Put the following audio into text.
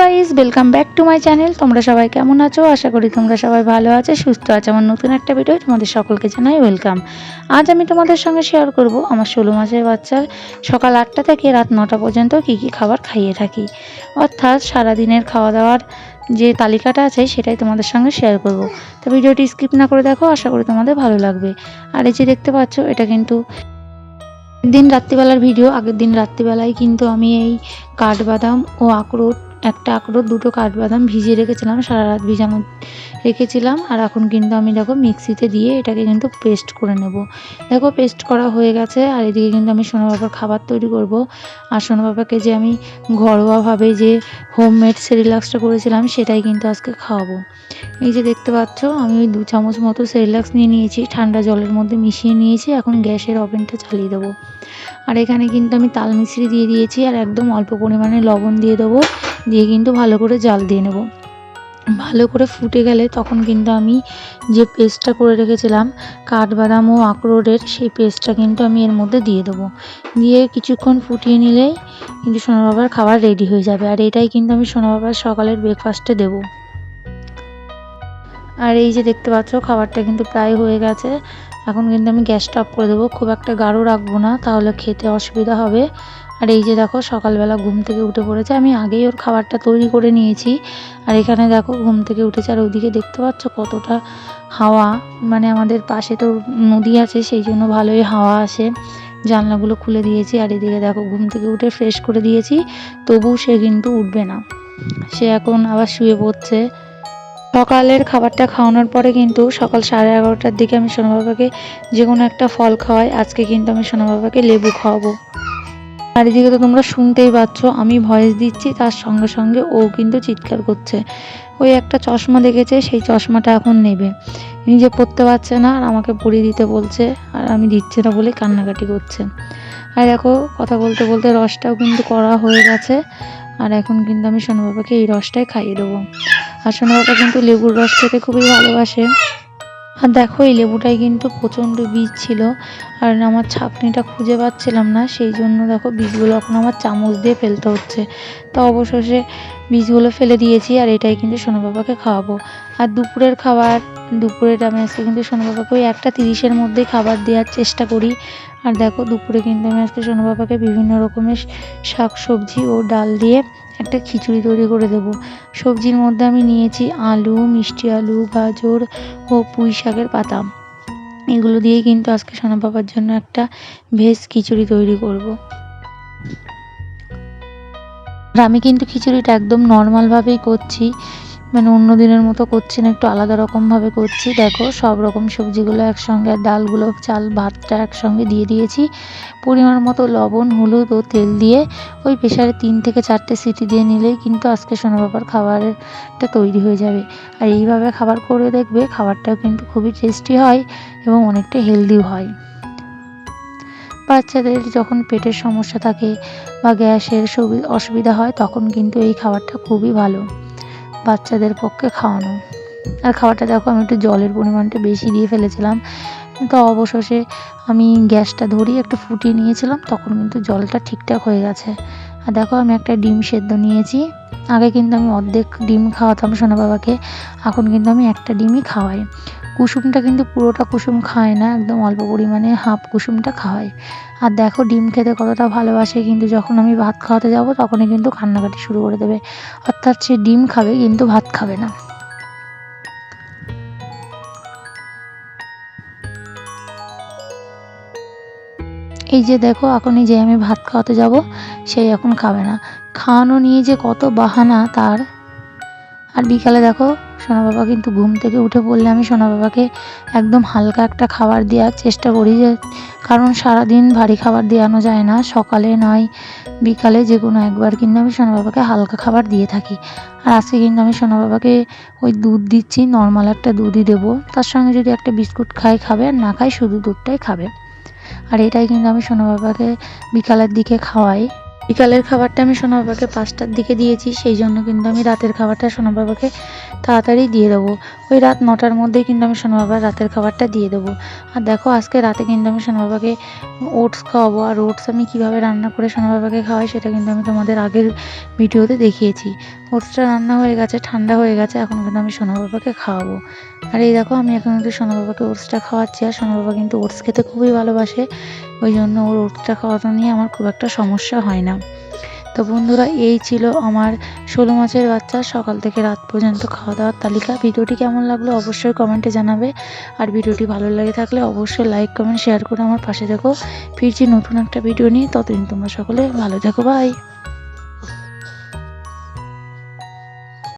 Guys welcome back to my channel তোমরা সবাই কেমন আছো? আশা করি তোমরা সবাই ভালো আছো, সুস্থ আছো। আমার নতুন একটা ভিডিও তোমাদের সকলকে জানাই ওয়েলকাম আজ আমি তোমাদের সঙ্গে শেয়ার করব আমার ষোলো মাসের বাচ্চার সকাল আটটা থেকে রাত নটা পর্যন্ত কী কী খাবার খাইয়ে থাকি। অর্থাৎ সারাদিনের খাওয়া দাওয়ার যে তালিকাটা আছে, সেটাই তোমাদের সঙ্গে শেয়ার করব। তো ভিডিওটি স্কিপ না করে দেখো, আশা করি তোমাদের ভালো লাগবে। আর এই যে দেখতে পাচ্ছ, এটা কিন্তু দিন রাত্রিবেলার ভিডিও আগের দিন রাত্রিবেলায় কিন্তু আমি এই কাঠবাদাম ও আখরোট একটা আখরোট, দুটো কাঠবাদাম ভিজিয়ে রেখেছিলাম সারা রাত ভিজানো রেখেছিলাম। আর এখন কিন্তু আমি দেখো মিক্সিতে দিয়ে এটাকে কিন্তু পেস্ট করে নেব। দেখো পেস্ট করা হয়ে গেছে, আর এদিকে কিন্তু আমি সোনা খাবার তৈরি করব। আর সোনা বাবাকে যে আমি ঘরোয়াভাবে যে হোমমেড সেরিলাক্সটা করেছিলাম, সেটাই কিন্তু আজকে খাওয়াবো। এই যে দেখতে পাচ্ছ, আমি ওই দু চামচ মতো সেরিলাক্স নিয়ে নিয়েছি, ঠান্ডা জলের মধ্যে মিশিয়ে নিয়েছি, এখন গ্যাসের ওভেনটা চালিয়ে দেবো। আর এখানে কিন্তু আমি তাল মিশ্রি দিয়ে দিয়েছি, আর একদম অল্প পরিমাণে লবণ দিয়ে দেবো। দিয়ে কিন্তু ভালো করে জাল দিয়ে নেব। ভালো করে ফুটে গেলে তখন কিন্তু আমি যে পেস্টটা করে রেখেছিলাম, কাঠবাদাম ও আখরোটের সেই পেস্টটা কিন্তু আমি এর মধ্যে দিয়ে দেবো। দিয়ে কিছুক্ষণ ফুটিয়ে নিলেই কিন্তু সোনা বাবার খাবার রেডি হয়ে যাবে। আর এটাই কিন্তু আমি সোনা বাবার সকালের ব্রেকফাস্টে দেবো। আর এই যে দেখতে পাচ্ছ, খাবারটা কিন্তু প্রায় হয়ে গেছে। এখন কিন্তু আমি গ্যাসটা অফ করে দেবো। খুব একটা গাঢ় রাখব না, তাহলে খেতে অসুবিধা হবে। আর এই যে দেখো, সকালবেলা ঘুম থেকে উঠে পড়েছে। আমি আগেই ওর খাবারটা তৈরি করে নিয়েছি। আর এখানে দেখো, ঘুম থেকে উঠেছে। আর ওদিকে দেখতে পাচ্ছ কতটা হাওয়া। মানে আমাদের পাশে তো নদী আছে, সেই জন্য ভালোই হাওয়া আসে। জানলাগুলো খুলে দিয়েছি। আর এদিকে দেখো, ঘুম থেকে উঠে ফ্রেশ করে দিয়েছি। তবুও সে কিন্তু উঠবে না। সে এখন আবার শুয়ে পড়ছে। সকালের খাবারটা খাওয়ানোর পরে কিন্তু সকাল সাড়ে এগারোটার দিকে আমি সোনা বাবাকে যে কোনো একটা ফল খাওয়াই। আজকে কিন্তু আমি সোনা বাবাকে লেবু খাওয়াবো। আর এদিকে তো তোমরা শুনতেই পাচ্ছ, আমি ভয়েস দিচ্ছি, তার সঙ্গে সঙ্গে ও কিন্তু চিৎকার করছে। ওই একটা চশমা দেখেছে, সেই চশমাটা এখন নেবে। নিজে পড়তে পারছে না, আর আমাকে পরিয়ে দিতে বলছে, আর আমি দিচ্ছি না বলে কান্নাকাটি করছে। আর দেখো, কথা বলতে বলতে রসটাও কিন্তু করা হয়ে গেছে, আর এখন কিন্তু আমি সোনা বাবাকে এই রসটাই খাইয়ে দেবো। আর সোনা বাবা কিন্তু লেবুর রস খেতে খুবই ভালোবাসে। আর দেখো, এই লেবুটায় কিন্তু প্রচণ্ড বীজ ছিল আর আমার ছাঁকনিটা খুঁজে পাচ্ছিলাম না, সেই জন্য দেখো বীজগুলো এখন আমার চামচ দিয়ে ফেলতে হচ্ছে। তা অবশেষে বীজগুলো ফেলে দিয়েছি আর এটাই কিন্তু সোনা বাবাকে খাওয়াবো। আর দুপুরের খাবার দুপুরের আমি আজকে কিন্তু সোনা বাবাকে ওই একটা তিরিশের মধ্যেই খাবার দেওয়ার চেষ্টা করি। আর দেখো, দুপুরে কিন্তু আমি আজকে সোনা বাবাকে বিভিন্ন রকমের শাক সবজি ও ডাল দিয়ে একটা খিচুড়ি তৈরি করে দেবো। সবজির মধ্যে আমি নিয়েছি আলু, মিষ্টি আলু, গাজর ও পুঁই শাকের পাতা। এগুলো দিয়েই কিন্তু আজকে সোনা বাবার জন্য একটা ভেজ খিচুড়ি তৈরি করব। আর আমি কিন্তু খিচুড়িটা একদম নর্মালভাবেই করছি। মানে অন্য দিনের মতো করছি না, একটু আলাদা রকমভাবে করছি। দেখো, সব রকম সবজিগুলো একসঙ্গে ডালগুলো, চাল, ভাতটা একসঙ্গে দিয়ে দিয়েছি। পরিমাণ মতো লবণ, হলুদ ও তেল দিয়ে ওই প্রেশারে তিন থেকে চারটে সিটি দিয়ে নিলেই কিন্তু আজকে সোনা বাবার খাবারটা তৈরি হয়ে যাবে। আর এইভাবে খাবার করে দেখবে, খাবারটাও কিন্তু খুবই টেস্টি হয় এবং অনেকটা হেলদিও হয়। বাচ্চাদের যখন পেটের সমস্যা থাকে বা গ্যাসের অসুবিধা হয়, তখন কিন্তু এই খাবারটা খুবই ভালো। বাচ্চাদের পক্ষে খাওয়ানো। আর খাওয়াটা দেখো, আমি একটু জলের পরিমাণটা বেশি দিয়ে ফেলেছিলাম। তো অবশেষে আমি গ্যাসটা ধরিয়ে একটু ফুটিয়ে নিয়েছিলাম, তখন কিন্তু জলটা ঠিকঠাক হয়ে গেছে। আর দেখো, আমি একটা ডিম সেদ্ধ নিয়েছি। আগে কিন্তু আমি অর্ধেক ডিম খাওয়াতাম সোনা বাবাকে, এখন কিন্তু আমি একটা ডিমই খাওয়াই। কুসুমটা কিন্তু পুরোটা কুসুম খায় না, একদম অল্প পরিমাণে হাফ কুসুমটা খাওয়ায় আর দেখো ডিম খেতে কতটা ভালোবাসে, কিন্তু যখন আমি ভাত খাওয়াতে যাব তখনই কিন্তু কান্নাকাটি শুরু করে দেবে। অর্থাৎ সে ডিম খাবে, কিন্তু ভাত খাবে না। এই যে দেখো, এখনই যে আমি ভাত খাওয়াতে যাব সেই এখন খাবে না। খাওয়ানো নিয়ে যে কত বাহানা তার আর বিকালে দেখো, সোনা বাবা কিন্তু ঘুম থেকে উঠে পড়লে আমি সোনা বাবাকে একদম হালকা একটা খাবার দেওয়ার চেষ্টা করি যে, কারণ সারাদিন ভারী খাবার দেওয়ানো যায় না, সকালে নয়, বিকালে যে কোনো একবার কিন্তু আমি সোনা বাবাকে হালকা খাবার দিয়ে থাকি। আর আজকে কিন্তু আমি সোনা বাবাকে ওই দুধ দিচ্ছি নর্মাল একটা দুধই দেবো। তার সঙ্গে যদি একটা বিস্কুট খাই খাবে, আর না খাই শুধু দুধটাই খাবে। আর এটাই কিন্তু আমি সোনা বাবাকে বিকালের দিকে খাওয়াই। বিকালের খাবারটা আমি সোনার বাবাকে পাঁচটার দিকে দিয়েছি, সেই জন্য কিন্তু আমি রাতের খাবারটা সোনার বাবাকে তাড়াতাড়ি দিয়ে দেবো। ওই রাত নটার মধ্যে কিন্তু আমি সোনার বাবার রাতের খাবারটা দিয়ে দেবো। আর দেখো, আজকে রাতে কিন্তু আমি সোনার বাবাকে ওটস খাওয়াবো। আর ওটস আমি কীভাবে রান্না করে সোনার বাবাকে খাওয়াই, সেটা কিন্তু আমি তোমাদের আগের ভিডিওতে দেখিয়েছি। ওটসটা রান্না হয়ে গেছে, ঠান্ডা হয়ে গেছে, এখন কিন্তু আমি সোনা বাবাকে খাওয়াবো। আর এই দেখো, আমি এখন কিন্তু সোনা বাবাকে ওটসটা খাওয়াচ্ছি, আর সোনা বাবা কিন্তু ওটস খেতে খুবই ভালোবাসে। ওই জন্য ওর ওটসটা খাওয়ানো নিয়ে আমার খুব একটা সমস্যা হয় না। তো বন্ধুরা, এই ছিল আমার ষোলো মাসের বাচ্চা। সকাল থেকে রাত পর্যন্ত খাওয়া দাওয়ার তালিকা। ভিডিওটি কেমন লাগল অবশ্যই কমেন্টে জানাবে। আর ভিডিওটি ভালো লাগে থাকলে অবশ্যই লাইক, কমেন্ট, শেয়ার করে আমার পাশে দেখো ফিরছি নতুন একটা ভিডিও নিয়ে। ততদিন তোমরা সকলে ভালো থেকো। বাই!